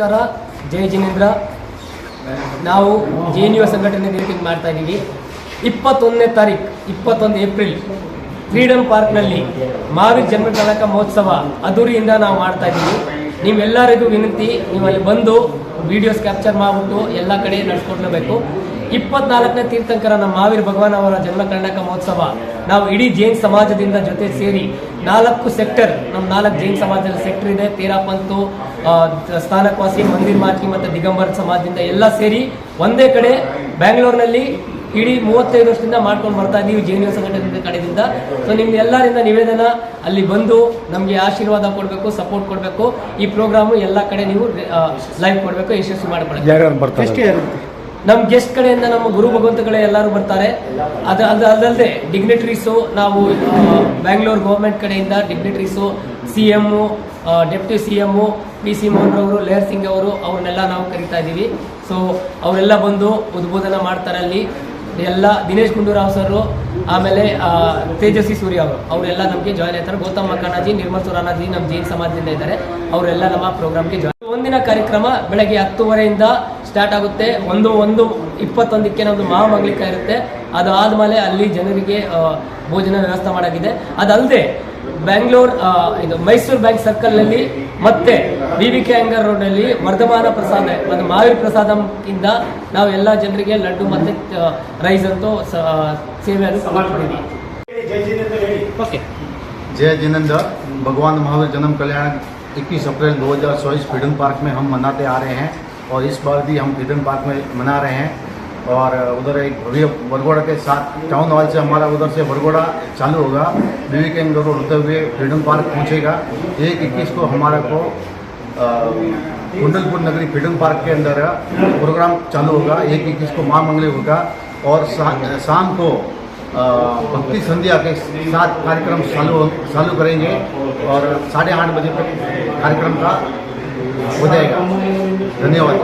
ನಮಸ್ಕಾರ. ಜೈ ಜಿನೇಂದ್ರ. ನಾವು ಜೆ ಎನ್ ಯು ಸಂಘಟನೆ ಮೀಟಿಂಗ್ ಮಾಡ್ತಾ ಇದ್ದೀವಿ. ಇಪ್ಪತ್ತೊಂದನೇ ತಾರೀಕು ಇಪ್ಪತ್ತೊಂದು ಏಪ್ರಿಲ್ ಫ್ರೀಡಮ್ ಪಾರ್ಕ್ನಲ್ಲಿ ಮಾವಿ ಜನ್ಮ ಕಲಾಕ ಮಹೋತ್ಸವ ಅದ್ದೂರಿಯಿಂದ ನಾವು ಮಾಡ್ತಾ ಇದ್ದೀವಿ. ನೀವೆಲ್ಲರಿಗೂ ವಿನಂತಿ ನೀವು ಅಲ್ಲಿ ಬಂದು ವಿಡಿಯೋಸ್ ಕ್ಯಾಪ್ಚರ್ ಮಾಡಿಬಿಟ್ಟು ಎಲ್ಲ ಕಡೆ ನಡ್ಸ್ಕೊಡ್ಲೇಬೇಕು. ಇಪ್ಪತ್ನಾಲ್ಕನೇ ತೀರ್ಥಂಕರ ನಮ್ಮ ಮಾವೀರ ಭಗವಾನ್ ಅವರ ಜನ್ಮ ಕರ್ನಾಟಕ ಮಹೋತ್ಸವ. ನಾವು ಇಡೀ ಜೈನ್ ಸಮಾಜದಿಂದ ಜೊತೆ ಸೇರಿ ನಾಲ್ಕು ಸೆಕ್ಟರ್ ನಮ್ಮ ನಾಲ್ಕು ಜೈನ್ ಸಮಾಜದ ಸೆಕ್ಟರ್ ಇದೆ. ತೇರಾಪಂತು ಸ್ಥಾನಕ್ವಾಸಿ, ಮಂದಿರ್ ಮಾಕಿ ಮತ್ತು ದಿಗಂಬರ್ ಸಮಾಜದಿಂದ ಎಲ್ಲ ಸೇರಿ ಒಂದೇ ಕಡೆ ಬ್ಯಾಂಗ್ಳೂರಿನಲ್ಲಿ ಇಡೀ ಮೂವತ್ತೈದು ವರ್ಷದಿಂದ ಮಾಡ್ಕೊಂಡು ಬರ್ತಾ ಇದ್ದೀವಿ ಜೀವನ ಯು ಸಂಘಟನೆ ಕಡೆಯಿಂದ. ಸೊ ನಿಮ್ಗೆ ಎಲ್ಲರಿಂದ ನಿವೇದನ ಅಲ್ಲಿ ಬಂದು ನಮಗೆ ಆಶೀರ್ವಾದ ಕೊಡಬೇಕು ಸಪೋರ್ಟ್ ಕೊಡಬೇಕು. ಈ ಪ್ರೋಗ್ರಾಮು ಎಲ್ಲ ಕಡೆ ನೀವು ಲೈವ್ ಕೊಡಬೇಕು ಯಶಸ್ವಿ ಬರ್ತಾರೆ? ನಮ್ಮ ಗೆಸ್ಟ್ ಕಡೆಯಿಂದ ನಮ್ಮ ಗುರು ಭಗವಂತಗಳೇ ಎಲ್ಲರೂ ಬರ್ತಾರೆ. ಅದು ಅದು ಅದಲ್ಲದೆ ಡಿಗ್ನಿಟ್ರೀಸು ನಾವು ಬ್ಯಾಂಗ್ಳೂರ್ ಗೌರ್ಮೆಂಟ್ ಕಡೆಯಿಂದ dignitaries C M deputy C M P C Mohan ಅವರು ಲೇಹರ್ ಸಿಂಗ್ ಅವರು ಅವ್ರನ್ನೆಲ್ಲ ನಾವು ಕರಿತಾ ಇದ್ದೀವಿ. ಸೊ ಅವರೆಲ್ಲ ಬಂದು ಉದ್ಬೋಧನ ಮಾಡ್ತಾರೆ ಅಲ್ಲಿ. ಎಲ್ಲ ದಿನೇಶ್ ಗುಂಡೂರಾವ್ ಸರ್ ಆಮೇಲೆ ತೇಜಸ್ವಿ ಸೂರ್ಯ ಅವರು. ಅವರೆಲ್ಲ ನಮಗೆ ಜಾಯ್ನ್ ಆಯ್ತಾರೆ ಗೌತಮ್ ಮಕ್ಕನಾಜಿ ನಿರ್ಮಲ್ ಸುರಾನಾಜಿ ನಮ್ಮ ಜೈನ್ ಸಮಾಜದಿಂದ ಇದ್ದಾರೆ. ಅವರೆಲ್ಲ ನಮ್ಮ ಪ್ರೋಗ್ರಾಮ್ಗೆ ಜಾಯ್ನ್ ಒಂದಿನ ಕಾರ್ಯಕ್ರಮ ಬೆಳಗ್ಗೆ ಹತ್ತುವರೆಯಿಂದ ಸ್ಟಾರ್ಟ್ ಆಗುತ್ತೆ. ಒಂದು ಒಂದು, ಇಪ್ಪತ್ತೊಂದಕ್ಕೆ ನಮ್ಮದು ಮಹಾಮಂಗ್ಲಿಕ ಇರುತ್ತೆ. ಅದು ಆದಮೇಲೆ ಅಲ್ಲಿ ಜನರಿಗೆ ಭೋಜನ ವ್ಯವಸ್ಥೆ ಮಾಡಾಗಿದೆ. ಅದಲ್ಲದೆ ಬ್ಯಾಂಗ್ಳೂರ್ ಆ, ಇದು ಮೈಸೂರು ಬ್ಯಾಂಕ್ ಸರ್ಕಲ್ನಲ್ಲಿ ಮತ್ತೆ ಬಿ ವಿ ಕೆ ಅಂಗರ್ ರೋಡಲ್ಲಿ ವರ್ಧಮಾನ ಪ್ರಸಾದ ಮತ್ತು ಮಾವೀರ್ ಪ್ರಸಾದಂ ಇಂದ ನಾವು ಎಲ್ಲ ಜನರಿಗೆ ಲಡ್ಡು ಮತ್ತು ರೈಸ್ ಅಂತೂ ಸ- ಸೇವೆಯನ್ನು ಮಾಡ್ಕೊಂಡಿದ್ದೀವಿ ಓಕೆ जय जिनेन्द्र भगवान महावीर जन्म कल्याण 21 अप्रैल 2024 फ्रीडम पार्क में हम मनाते आ रहे हैं और इस बार भी हम फ्रीडम पार्क में मना रहे हैं और उधर एक भव्य बरगोड़ा के साथ टाउन हॉल से हमारा उधर से बरगोड़ा चालू होगा। के रोड होते हुए फ्रीडम पार्क पहुंचेगा। एक इक्कीस को हमारा को कुंडलपुर नगरी फ्रीडम पार्क के अंदर प्रोग्राम चालू होगा। एक इक्कीस को माँ मंगली होगा। और शाम को भक्ति संध्या के साथ कार्यक्रम चालू चालू करेंगे। और साढ़े आठ बजे तक कार्यक्रम का हो जाएगा। धन्यवाद।